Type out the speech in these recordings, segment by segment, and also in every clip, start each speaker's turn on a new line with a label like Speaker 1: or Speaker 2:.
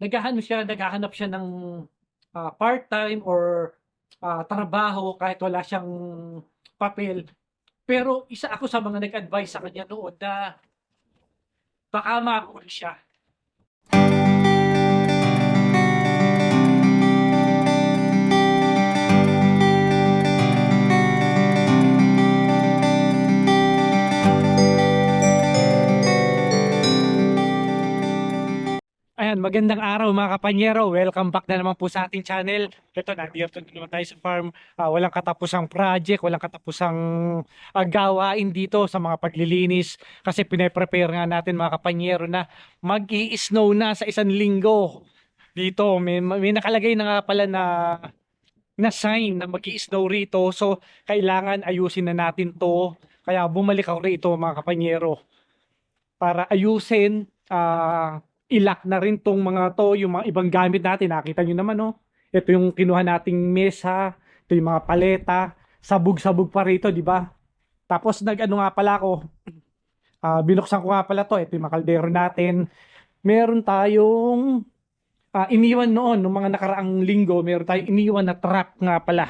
Speaker 1: naghahanap siya, naghahanap siya ng ah, part-time or ah, trabaho kahit wala siyang papel. Pero isa ako sa mga nag-advise sa kanya noon na baka makakul siya. Ayan, magandang araw mga kapanyero. Welcome back na naman po sa ating channel. Ito, nandito na naman tayo sa farm. Ah, walang katapusang project, walang katapusang ah, gawain dito sa mga paglilinis. Kasi pinaprepare nga natin mga kapanyero na mag snow na sa isang linggo. Dito, may, may nakalagay na nga pala na na sign na mag snow rito. So, kailangan ayusin na natin to. Kaya bumalik ako rito mga kapanyero para ayusin, ah ilak na rin tong mga to, yung mga ibang gamit natin. Nakita nyo naman, no? Ito yung kinuha nating mesa, ito yung mga paleta, sabog-sabog pa rito, di ba? Tapos nag-ano nga pala ako, ah, binuksan ko nga pala to, ito yung mga kaldero natin. Meron tayong ah, iniwan noon, nung mga nakaraang linggo, meron tayong iniwan na trap nga pala.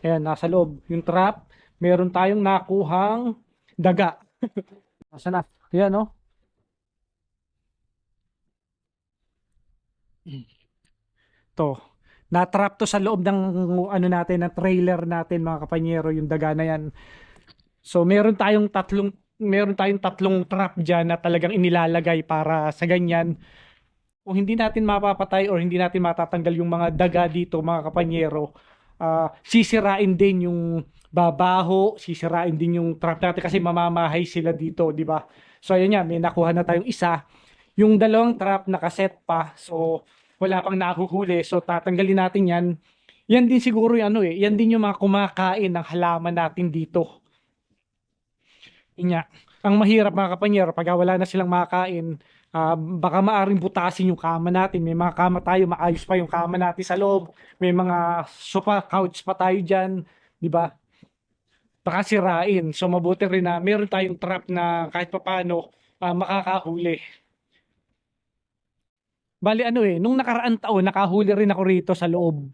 Speaker 1: Ayan, nasa loob. Yung trap, meron tayong nakuhang daga. Nasa na? Ayan, no? To natrap to sa loob ng ano natin na trailer natin mga kapanyero yung daga na yan. So meron tayong tatlong meron tayong tatlong trap dyan na talagang inilalagay para sa ganyan. Kung hindi natin mapapatay or hindi natin matatanggal yung mga daga dito mga kapanyero ah, sisirain din yung babaho sisirain din yung trap natin kasi mamamahay sila dito di ba? So ayun yan may nakuha na tayong isa yung dalawang trap nakaset pa so wala pang nahuhuli. So tatanggalin natin yan. Yan din siguro yung ano eh. Yan din yung mga kumakain ng halaman natin dito. Nga. Ang mahirap mga kapanyero, pag wala na silang makakain, ah, baka maaring butasin yung kama natin. May mga kama tayo, maayos pa yung kama natin sa loob. May mga sofa couch pa tayo dyan. Di ba? Baka sirain. So mabuti rin na meron tayong trap na kahit papano ah, makakahuli. Bali ano eh, nung nakaraan taon, nakahuli rin ako rito sa loob.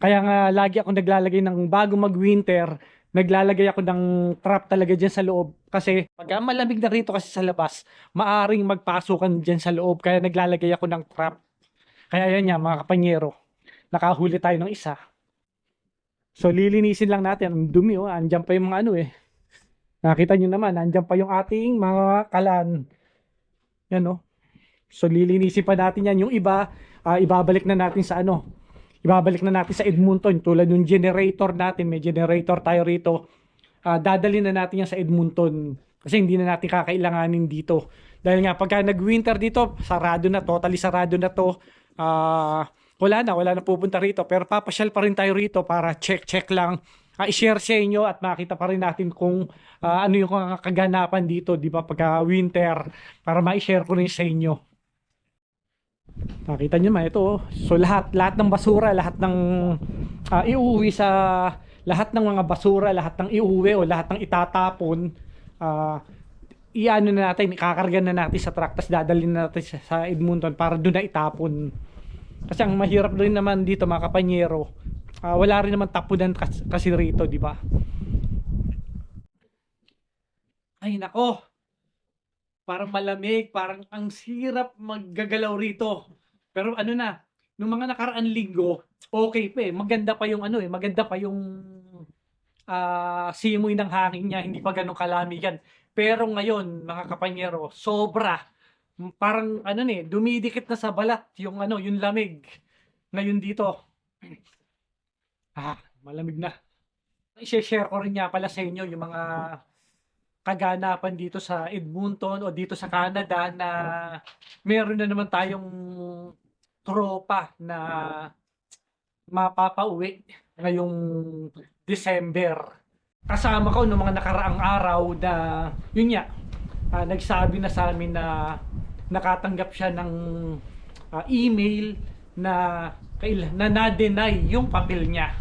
Speaker 1: Kaya nga lagi ako naglalagay ng bago mag-winter, naglalagay ako ng trap talaga dyan sa loob. Kasi pag malamig na rito kasi sa labas, maaring magpasukan dyan sa loob. Kaya naglalagay ako ng trap. Kaya yan nga mga kapanyero, nakahuli tayo ng isa. So lilinisin lang natin, ang dumi oh, andyan pa yung mga ano eh. Nakita nyo naman, andyan pa yung ating mga kalan. Yan oh. So lilinisin pa natin yan. Yung iba, ah, ibabalik na natin sa ano. Ibabalik na natin sa Edmonton. Tulad yung generator natin. May generator tayo rito. Ah, dadalhin na natin yan sa Edmonton. Kasi hindi na natin kakailanganin dito. Dahil nga pagka nag-winter dito, sarado na. Totally sarado na to. Ah, wala na. Wala na pupunta rito. Pero papasyal pa rin tayo rito para check-check lang. Ah, i-share sa inyo at makita pa rin natin kung ah, ano yung kaganapan dito, di ba, pagka winter, para ma-share ko rin sa inyo. Nakita nyo ma ito. oh. So lahat lahat ng basura, lahat ng ah, iuwi sa lahat ng mga basura, lahat ng iuwi o lahat ng itatapon, ah iano na natin, ikakarga na natin sa truck, tapos dadalhin na natin sa, sa Edmonton para doon na itapon. Kasi ang mahirap rin naman dito mga kapanyero, ah, wala rin naman tapunan kasi, kasi rito, di ba? Ay nako, parang malamig, parang ang sirap maggagalaw rito. Pero ano na, nung mga nakaraan linggo, okay pa eh. Maganda pa yung ano eh, maganda pa yung ah simoy ng hangin niya, hindi pa ganun kalamigan. Pero ngayon, mga kapanyero, sobra. Parang ano eh, dumidikit na sa balat yung ano, yung lamig. Ngayon dito. Ah, malamig na. I-share ko rin nga pala sa inyo yung mga kaganapan dito sa Edmonton o dito sa Canada na meron na naman tayong tropa na mapapauwi ngayong December. Kasama ko noong mga nakaraang araw na yun nga, ah, nagsabi na sa amin na nakatanggap siya ng ah, email na na na-deny yung papel niya.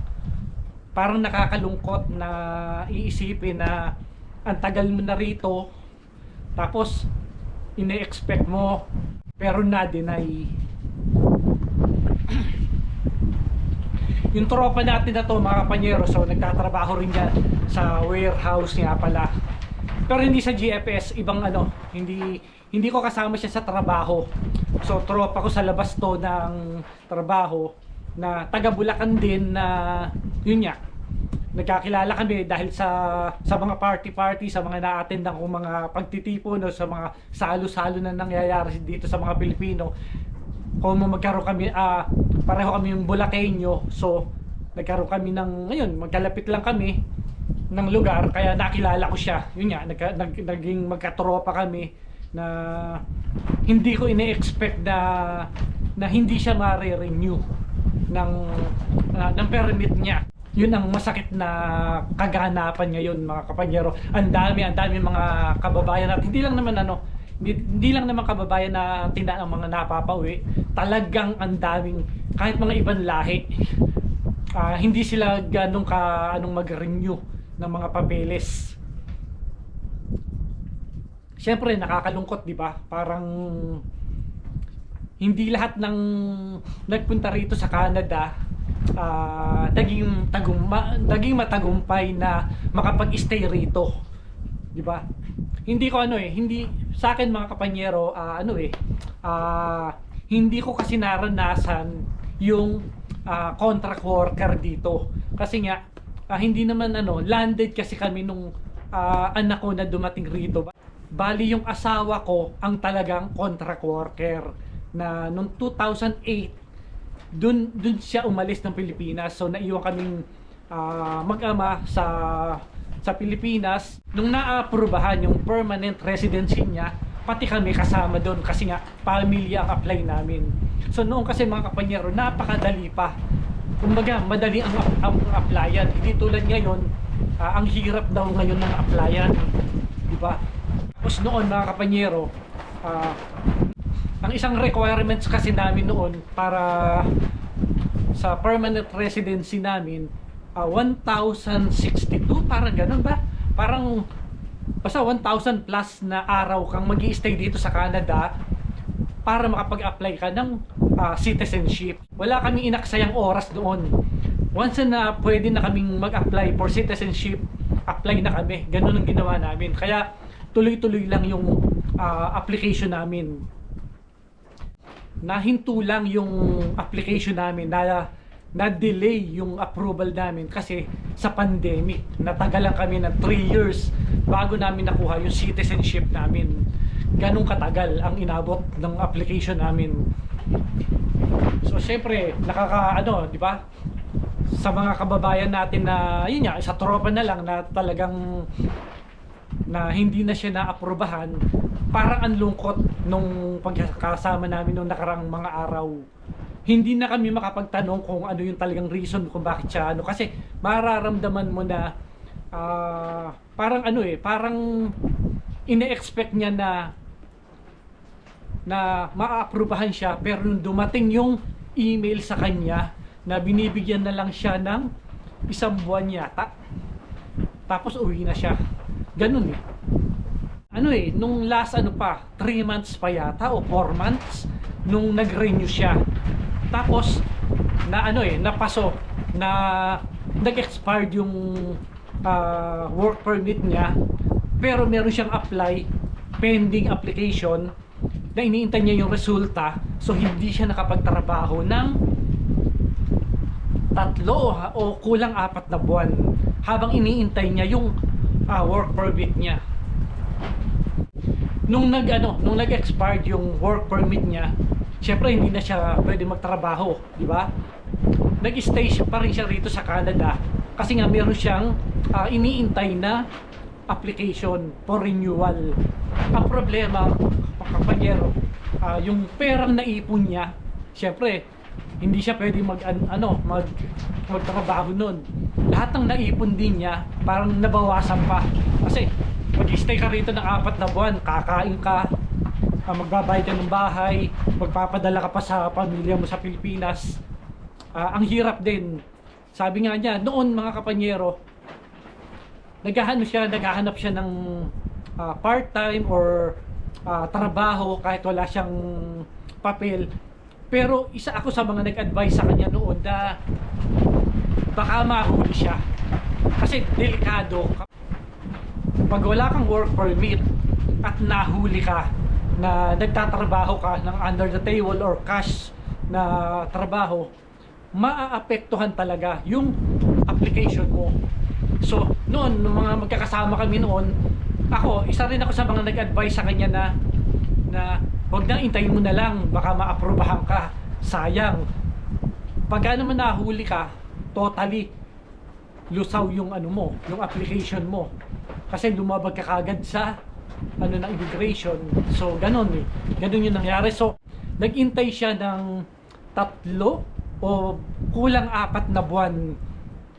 Speaker 1: Parang nakakalungkot na iisipin na ang tagal mo na rito, tapos ine-expect mo, pero na-deny. Yung tropa natin na to, mga kapanyero, so nagtatrabaho rin yan sa warehouse niya pala. Pero hindi sa GFS, ibang ano, hindi hindi ko kasama siya sa trabaho. So tropa ko sa labas to ng trabaho na taga Bulacan din na yun niya, Nagkakilala kami dahil sa sa mga party-party, sa mga na-attend ng mga pagtitipon o sa mga salo-salo na nangyayari dito sa mga Pilipino. Kung magkaroon kami, ah, pareho kami yung Bulakenyo, so nagkaroon kami ng, ngayon, magkalapit lang kami ng lugar, kaya nakilala ko siya. Yun nga, nagka, nag, naging magkatropa kami na hindi ko ine-expect na na hindi siya mare-renew ng ah, ng permit niya. Yun ang masakit na kaganapan ngayon mga kapanyero. Ang dami, ang dami mga kababayan natin. Hindi lang naman ano, hindi, hindi lang naman kababayan na tinda ang mga napapauwi. Talagang ang daming kahit mga ibang lahi. ah, hindi sila ganong ka anong mag-renew ng mga papeles. Siyempre nakakalungkot, 'di ba? Parang hindi lahat ng nagpunta rito sa Canada ah, naging taguma, naging matagumpay na makapag-stay rito. 'Di ba? Hindi ko ano eh, hindi sa akin mga kapanyero, ah, ano eh, ah, hindi ko kasi naranasan yung ah, contract worker dito. Kasi nga ah, hindi naman ano, landed kasi kami nung ah, anak ko na dumating rito. Bali yung asawa ko ang talagang contract worker na noong 2008 dun dun siya umalis ng Pilipinas. So naiwan kaming ah, mag-ama sa sa Pilipinas. Nung naaprubahan yung permanent residency niya, pati kami kasama doon kasi nga pamilya ang apply namin. So noon kasi mga kapanyero, napakadali pa. Kumbaga, madali ang, ang applyan. Hindi tulad ngayon, ah, ang hirap daw ngayon ng applyan. Di ba? Tapos noon mga kapanyero, ah, ang isang requirements kasi namin noon para sa permanent residency namin, ah, 1,062, parang ganun ba? Parang basta 1,000 plus na araw kang mag stay dito sa Canada para makapag-apply ka ng ah, citizenship. Wala kaming inaksayang oras doon. Once na pwede na kaming mag-apply for citizenship, apply na kami. Ganun ang ginawa namin. Kaya tuloy-tuloy lang yung ah, application namin nahinto lang yung application namin na na-delay yung approval namin kasi sa pandemic. Natagalan kami ng 3 years bago namin nakuha yung citizenship namin. Ganong katagal ang inabot ng application namin. So syempre, nakaka ano, di ba? Sa mga kababayan natin na yun nga, sa tropa na lang na talagang na hindi na siya naaprubahan, parang ang lungkot nung pagkakasama namin nung nakarang mga araw. Hindi na kami makapagtanong kung ano yung talagang reason kung bakit siya ano. Kasi mararamdaman mo na ah, parang ano eh, parang ine-expect niya na na maaaprubahan siya. Pero nung dumating yung email sa kanya na binibigyan na lang siya ng isang buwan yata tapos uwi na siya ganun eh. Ano eh nung last ano pa 3 months pa yata o 4 months nung nag-renew siya. Tapos na ano eh napaso na nag-expired yung ah, work permit niya. Pero meron siyang apply pending application na iniintay niya yung resulta. So hindi siya nakapagtrabaho ng tatlo o kulang apat na buwan. Habang iniintay niya yung ah, work permit niya. Nung nag ano nung nag-expired yung work permit niya syempre hindi na siya pwede magtrabaho di ba? Nag-stay pa rin siya rito sa Canada kasi nga meron siyang ah, iniintay na application for renewal. Ang problema kapanyero ah, yung perang naipon niya syempre hindi siya pwede mag an- ano mag magtrabaho nun. Lahat ng naipon din niya parang nabawasan pa. Kasi mag-stay ka rito ng apat na buwan kakain ka ah, magbabayad ka ng bahay magpapadala ka pa sa pamilya mo sa Pilipinas. Ah, ang hirap din. Sabi nga niya noon mga kapanyero naghahanap siya naghahanap siya ng ah, part-time or ah, trabaho kahit wala siyang papel pero isa ako sa mga nag-advise sa kanya noon na baka mahuli siya. Kasi delikado. Pag wala kang work permit at nahuli ka na nagtatrabaho ka ng under the table or cash na trabaho, maaapektuhan talaga yung application mo. So, noon, nung mga magkakasama kami noon, ako, isa rin ako sa mga nag-advise sa kanya na na huwag nang intayin mo na lang, baka maaprobahan ka. Sayang. Pagka naman nahuli ka, totally lusaw yung ano mo, yung application mo. Kasi lumabag ka kagad sa ano ng immigration. So, ganun eh. Ganun yung nangyari. So, nag-intay siya ng tatlo o kulang apat na buwan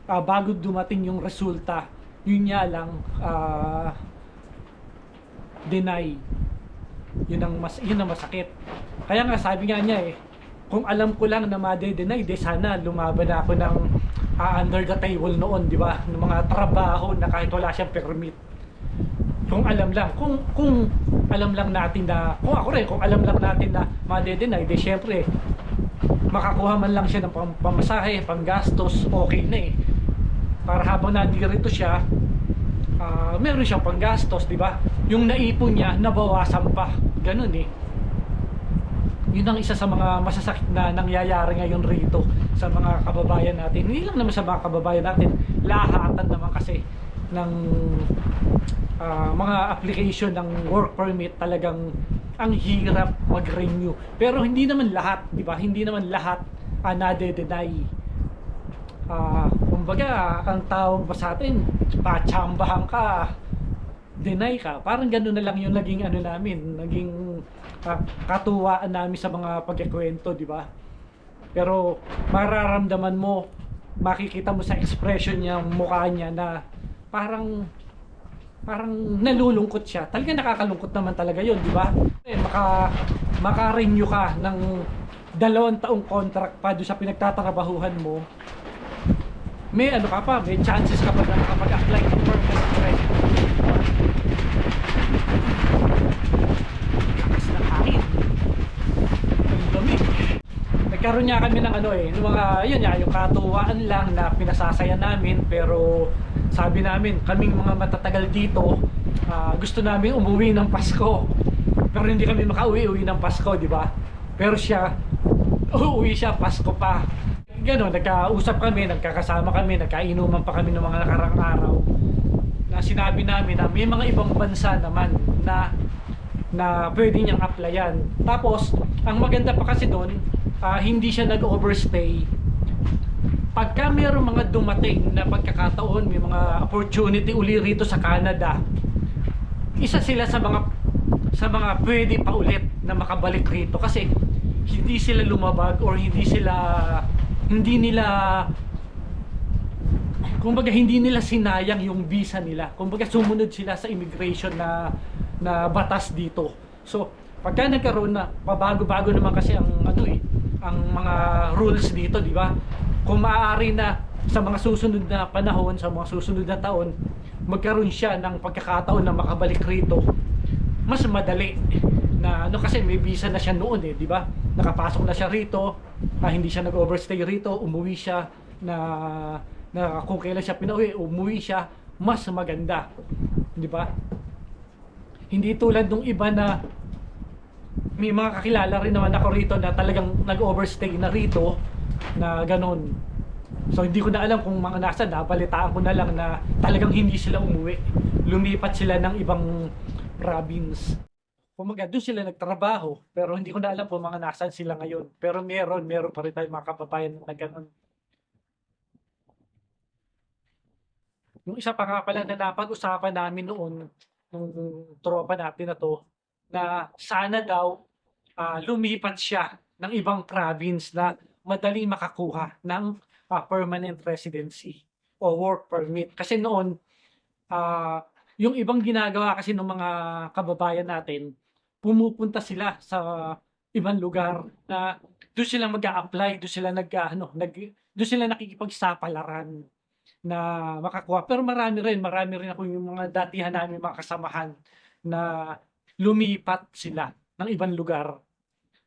Speaker 1: ah, bago dumating yung resulta. Yun nga lang, ah, deny. Yun ang, mas, yun ang masakit. Kaya nga sabi nga niya eh, kung alam ko lang na made-deny, de sana lumaban ako ng ah, under the table noon, di ba? Ng mga trabaho na kahit wala siyang permit. Kung alam lang, kung kung alam lang natin na, kung ako rin, kung alam lang natin na made-deny, de syempre, makakuha man lang siya ng pam- pamasahe, panggastos, okay na eh. Para habang nandirito siya, ah, meron siyang panggastos, di ba? Yung naipon niya, nabawasan pa. Ganun eh. Yun ang isa sa mga masasakit na nangyayari ngayon rito sa mga kababayan natin. Hindi lang naman sa mga kababayan natin, lahatan naman kasi ng ah, mga application ng work permit talagang ang hirap mag-renew. Pero hindi naman lahat, di ba? Hindi naman lahat uh, nade-deny. Ah, kumbaga, ang tawag ba sa atin, patsambahan ka, deny ka. Parang gano'n na lang yung naging ano namin, naging ah, katuwaan namin sa mga pagkikwento, di ba? Pero mararamdaman mo, makikita mo sa expression niya, mukha niya na parang parang nalulungkot siya. Talaga nakakalungkot naman talaga 'yun, di ba? Eh, maka maka-renew ka ng dalawang taong contract pa doon sa pinagtatrabahuhan mo. May ano ka pa, may chances ka pa na makapag-apply ng permanent resident. Lakas ng hangin. Ang lamig. Nagkaroon niya kami ng ano eh, ng mga, yun nga, yung katuwaan lang na pinasasaya namin pero sabi namin, kaming mga matatagal dito, ah, gusto namin umuwi ng Pasko. Pero hindi kami makauwi-uwi ng Pasko, di ba? Pero siya, uuwi siya, Pasko pa. Ganon, nagkausap kami, nagkakasama kami, nagkainuman pa kami ng mga nakarang araw. Na sinabi namin na may mga ibang bansa naman na na pwede niyang applyan. Tapos, ang maganda pa kasi doon, ah, hindi siya nag-overstay. Pagka mayroong mga dumating na pagkakataon, may mga opportunity uli rito sa Canada, isa sila sa mga sa mga pwede pa ulit na makabalik rito kasi hindi sila lumabag or hindi sila hindi nila kumbaga hindi nila sinayang yung visa nila. Kumbaga sumunod sila sa immigration na na batas dito. So, pagka nagkaroon na pabago-bago naman kasi ang ano eh, ang mga rules dito, di ba? Kung maaari na sa mga susunod na panahon, sa mga susunod na taon, magkaroon siya ng pagkakataon na makabalik rito, mas madali na ano kasi may visa na siya noon eh, di ba? Nakapasok na siya rito, ah, hindi siya nag-overstay rito, umuwi siya na na kung kailan siya pinauwi, umuwi siya, mas maganda. Di ba? Hindi tulad nung iba na may mga kakilala rin naman ako rito na talagang nag-overstay na rito na ganon. So hindi ko na alam kung mga nasa nabalitaan ko na lang na talagang hindi sila umuwi. Lumipat sila ng ibang province. Kumaga doon sila nagtrabaho pero hindi ko na alam kung mga nasan sila ngayon. Pero meron, meron pa rin tayong mga kababayan na ganon. Yung isa pa nga pala na napag-usapan namin noon, nung tropa natin na to, na sana daw ah, lumipat siya ng ibang province na madaling makakuha ng ah, permanent residency o work permit. Kasi noon, ah, yung ibang ginagawa kasi ng mga kababayan natin, pumupunta sila sa ibang lugar na doon sila mag apply doon sila nag, ano, nag, doon sila nakikipagsapalaran na makakuha. Pero marami rin, marami rin ako yung mga datihan namin mga kasamahan na lumipat sila ng ibang lugar.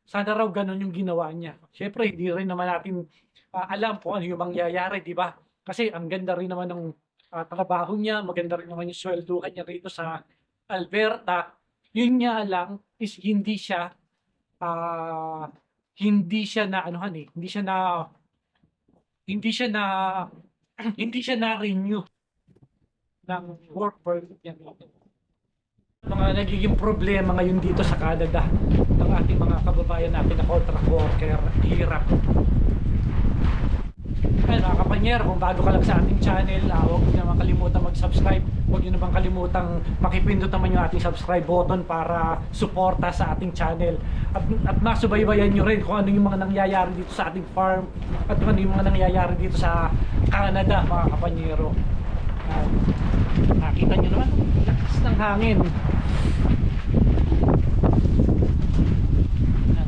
Speaker 1: Sana raw ganun yung ginawa niya. Siyempre, hindi rin naman natin ah, alam kung ano yung mangyayari, di ba? Kasi ang ganda rin naman ng ah, trabaho niya, maganda rin naman yung swelduhan niya rito sa Alberta. Yun nga lang is hindi siya ah, hindi siya na anuhan eh, hindi siya na hindi siya na hindi siya na renew ng work permit niya. Mga nagiging problema ngayon dito sa Canada ng ating mga kababayan natin na contract worker, hirap. Ayun mga kapanyero, kung bago ka lang sa ating channel, uh, huwag niyo naman kalimutan mag-subscribe. Huwag niyo naman kalimutang makipindot naman yung ating subscribe button para suporta sa ating channel. At, at masubaybayan nyo rin kung ano yung mga nangyayari dito sa ating farm at kung ano yung mga nangyayari dito sa Canada, mga kapanyero. Uh, nakita nyo naman, lakas ng hangin.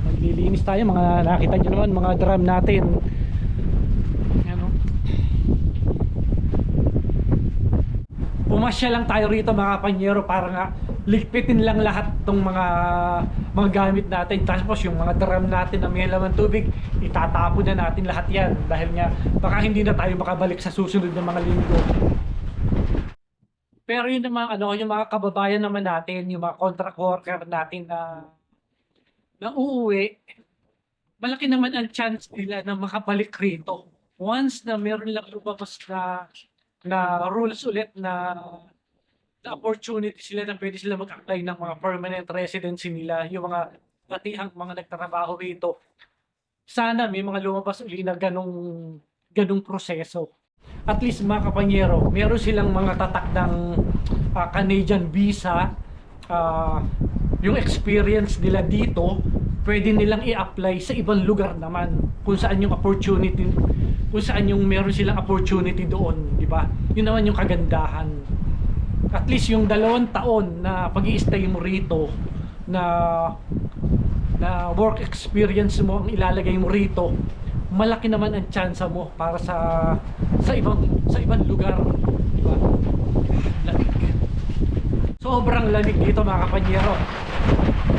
Speaker 1: Naglilinis tayo, mga nakita nyo naman, mga drum natin. Ano? Pumasya lang tayo rito mga panyero para nga ligpitin lang lahat tong mga mga gamit natin. Tapos yung mga drum natin na may laman tubig itatapon na natin lahat yan. Dahil nga baka hindi na tayo makabalik sa susunod na mga linggo. Pero yun naman ano yung mga kababayan naman natin yung mga contract worker natin na na uuwi malaki naman ang chance nila na makabalik rito. Once na meron lang lumabas na na rules ulit na na opportunity sila na pwede sila mag-apply ng mga permanent residency nila, yung mga patihang mga nagtatrabaho rito. Sana may mga lumabas uli na ganong, ganong proseso. At least mga kapanyero, meron silang mga tatak ng ah, Canadian visa, ah, yung experience nila dito, pwede nilang i-apply sa ibang lugar naman kung saan yung opportunity kung saan yung meron silang opportunity doon, di ba? Yun naman yung kagandahan. At least yung dalawang taon na pag stay mo rito na na work experience mo ang ilalagay mo rito malaki naman ang tsansa mo para sa sa ibang sa ibang lugar di ba? Lamig. Sobrang lamig dito mga kapanyero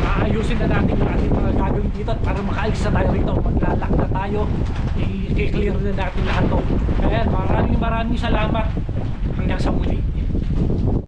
Speaker 1: aayusin na natin yung ating mga gagawin dito para makaalis na tayo rito. Maglalak na tayo. I-clear na natin lahat to. Kaya maraming maraming salamat. Hanggang sa muli